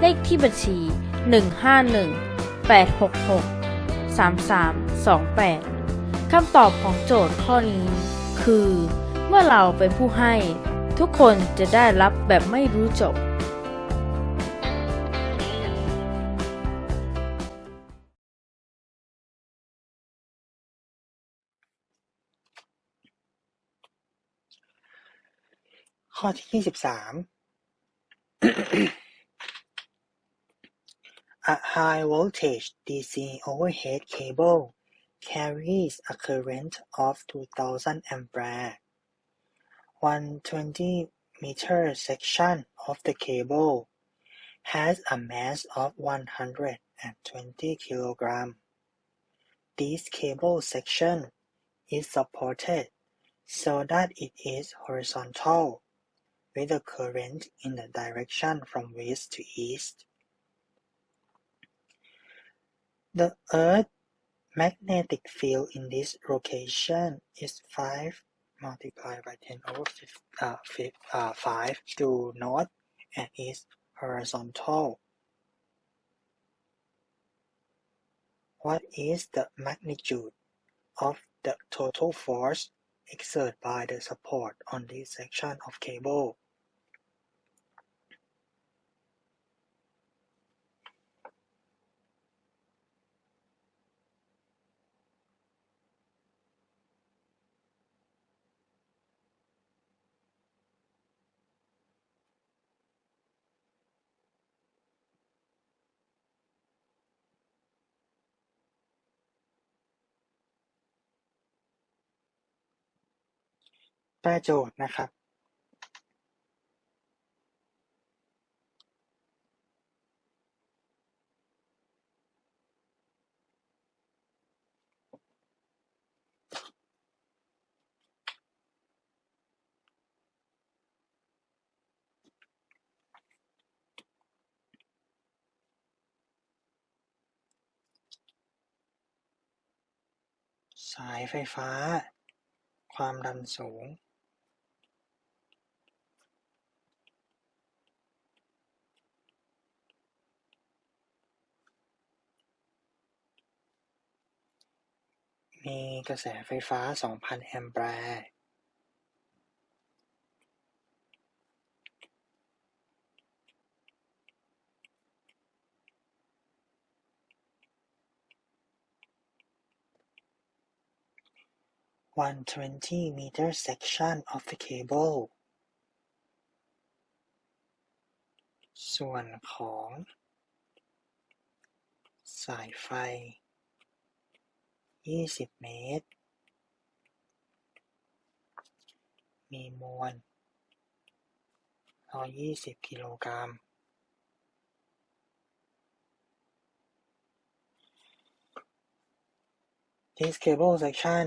เลขที่บัญชี 151 866 3328 คำตอบของโจทย์ข้อนี้ คือ เมื่อเราเป็นผู้ให้ ทุกคนจะได้รับแบบไม่รู้จบข้อที่ยี่สิบสาม A high voltage DC overhead cable carries a current of 2000 ampere. One 20 meter section of the cable has a mass of 120 kilogram. This cable section is supported so that it is horizontal with the current in the direction from west to east. The Earth magnetic field in this location is 5 multiplied by 10 over 5, uh, 5, uh, 5 to north and is horizontal. What is the magnitude of the total force exerted by the support on this section of cable? ปลโจทย์นะครับสายไฟฟ้า ความดันสูง มีกระแสไฟฟ้า 2,000 แอมแปร์120 meter section of the cable ส่วนของ สายไฟ 20เมตร มีมวล120กิโลกรัม This cable section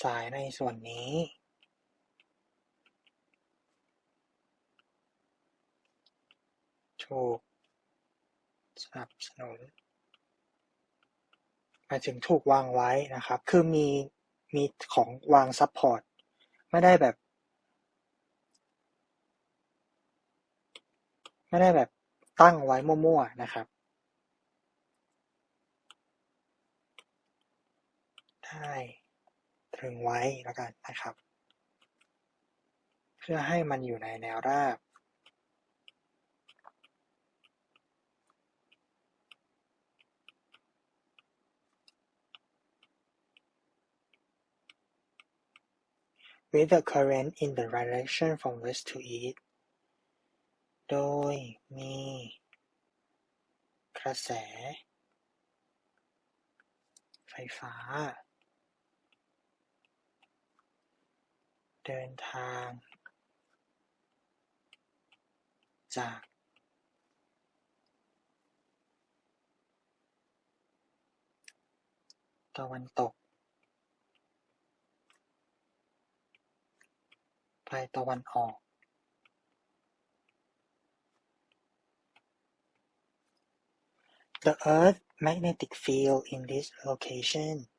สายในส่วนนี้ ถูกสนับสนุนายถึงถูกวางไว้นะครับ คือมีมีของวางซัพพอร์ตไม่ได้แบบ ไม่ได้แบบตั้งไว้มั่วๆนะครับได้ตรึงไว้แล้วกันนะครับ เพื่อให้มันอยู่ในแนวราบ with the current in the direction from west to east โดยมีกระแส ไฟฟ้า เดินทาง จาก ตะวันตก ไปตะวันออก The Earth magnetic field in this location -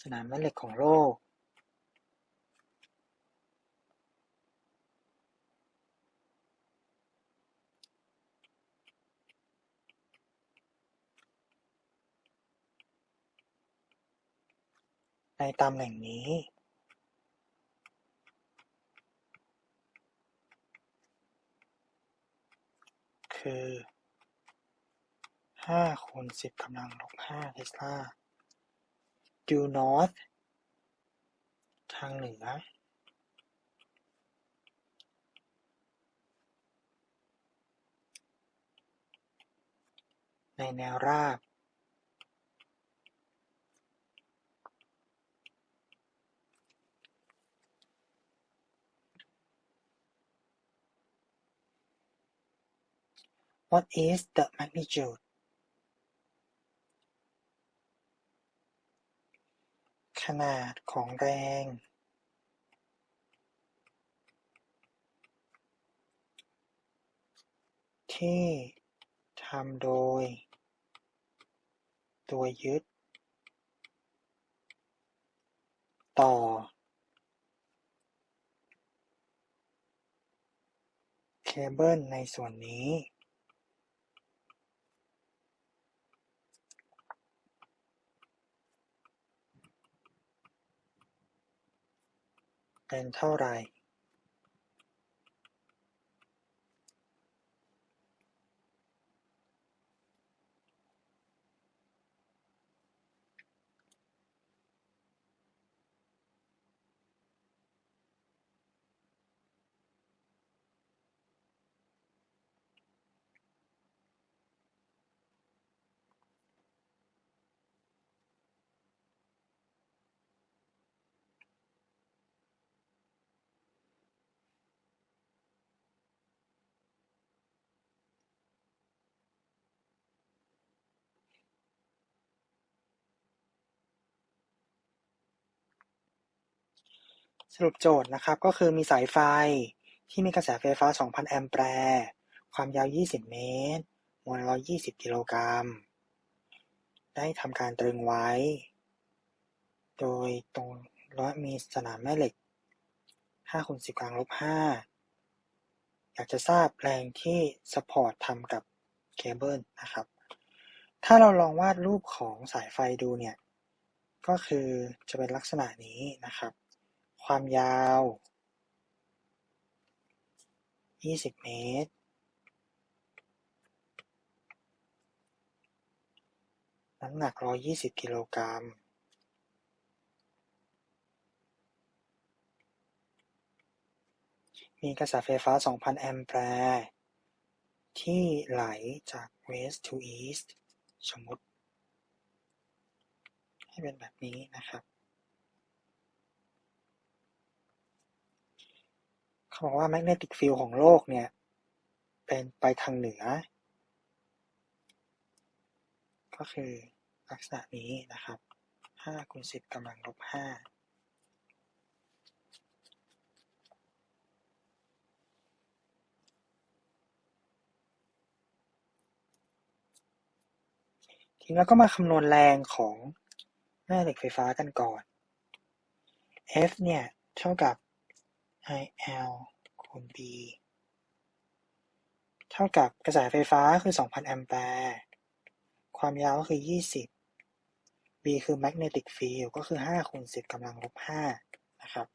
สนามแม่เหล็กของโลกในตำแหน่งนี้ คือห้าคูณสิบกำลังลบห้าเทสลา due north ทางเหนือ ในแนวราบ What is the magnitude นาดของแรงที่ทำโดย ตัวยึด ต่อ เคเบิลในส่วนนี้ เป็นเท่าไร สรุปโจทย์นะครับก็คือมีสายไฟที่มีกระแสไฟฟ้า 2,000 แอมแปร์ความยาว 20 เมตร มวล 120 กิโลกรัม ได้ทำการตรึงไว้ โดยตรงและมีสนามแม่เหล็ก5คูณ10กลางลบ5อยากจะทราบแรงที่สปอร์ตทำกับเคเบิลนะครับ ถ้าเราลองวาดรูปของสายไฟดูเนี่ย ก็คือจะเป็นลักษณะนี้นะครับ ความยาว20เมตร น้ำหนัก120กิโลกรัม มีกระแสไฟฟ้า 2,000 แอมแปร์ที่ไหลจาก west to east สมมติ ให้เป็นแบบนี้นะครับ เขาบอกว่า magnetic field ของโลกเนี่ย เป็นไปทางเหนือ ก็คือลักษณะนี้นะครับ5คูณ10กำลังลบ5ทีนี้เราก็มาคำนวณแรงของแม่เหล็กไฟฟ้ากันก่อน F เนี่ย เท่ากับ IL คูณ B เท่ากับกระแสไฟฟ้าคือ 2,000 แอมแปร์ ความยาวก็คือ 20 B คือ magnetic field ก็คือ 5 คูณ 10กำลังลบ 5 นะครับ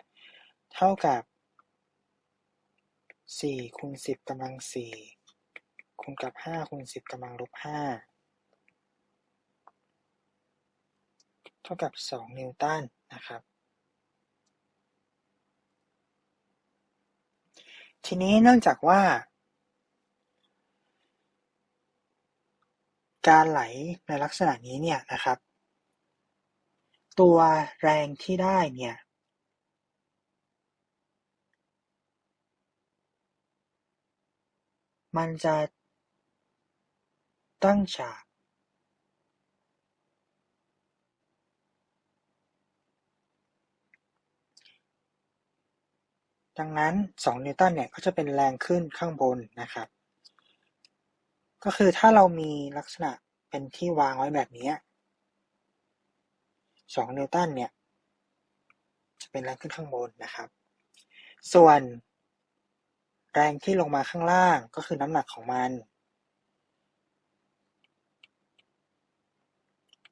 เท่ากับ 4 คูณ 10กำลัง 4 คูณกับ 5 คูณ 10กำลังลบ 5 เท่ากับ 2 นิวตันนะครับ ทีนี้เนื่องจากว่า การไหลในลักษณะนี้เนี่ยนะครับ ตัวแรงที่ได้เนี่ยมันจะตั้งฉาก ดังนั้น 2 นิวตันเนี่ยก็จะเป็นแรงขึ้นข้างบนนะครับ ก็คือถ้าเรามีลักษณะเป็นที่วางไว้แบบนี้ 2 นิวตันเนี่ยจะเป็นแรงขึ้นข้างบนนะครับ ส่วนแรงที่ลงมาข้างล่างก็คือน้ำหนักของมัน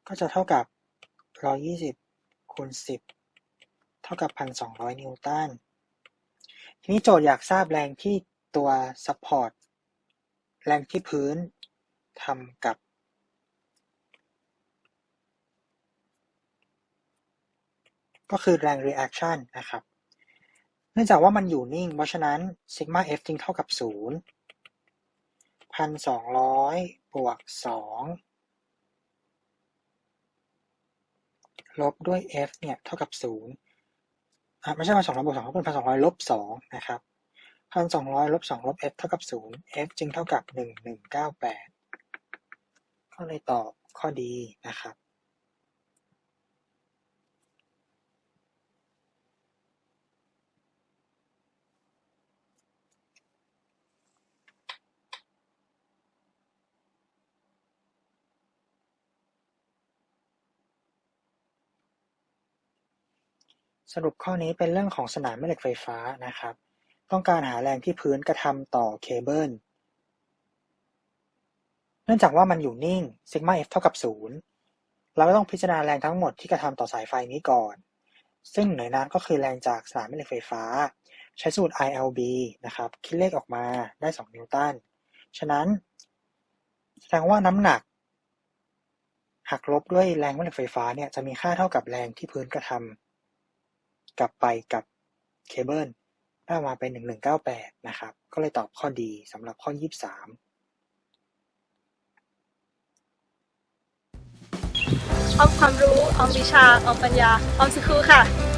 ก็จะเท่ากับ 120คูณ10 เท่ากับ 1,200 นิวตัน ทีนี้โจทย์อยากทราบแรงที่ตัว support แรงที่พื้นทำกับ ก็คือแรง reaction นะครับ เนื่องจากว่ามันอยู่นิ่ง เพราะฉะนั้น sigma f จึงเท่ากับ 0 1,200 บวก 2 ลบด้วย f เนี่ย เท่ากับ 0 ไม่ใช่พันสองร้อยบวกสองเป็นพันสองร้อยลบสองนะครับพันสองร้อยลบสองลบ f เท่ากับศูนย์ f จึงเท่ากับหนึ่งหนึ่งเก้าแปดก็เลยตอบข้อดีนะครับ สรุปข้อนี้เป็นเรื่องของสนามแม่เหล็กไฟฟ้านะครับ ต้องการหาแรงที่พื้นกระทำต่อเคเบิล เนื่องจากว่ามันอยู่นิ่งซิกมา f เท่ากับ 0 เราก็ต้องพิจารณาแรงทั้งหมดที่กระทำต่อสายไฟนี้ก่อน ซึ่งหน่วยนั้นก็คือแรงจากสนามแม่เหล็กไฟฟ้า ใช้สูตร ILB นะครับ คิดเลขออกมาได้ 2 นิวตัน ฉะนั้น แสดงว่าน้ำหนักหักลบด้วยแรงแม่เหล็กไฟฟ้าเนี่ยจะมีค่าเท่ากับแรงที่พื้นกระทำ กลับไปกับเคเบิลได้มาเป็น1198นะครับ ก็เลยตอบข้อดีสำหรับข้อ23ออมความรู้ออมวิชาออมปัญญาออมสกูค่ะ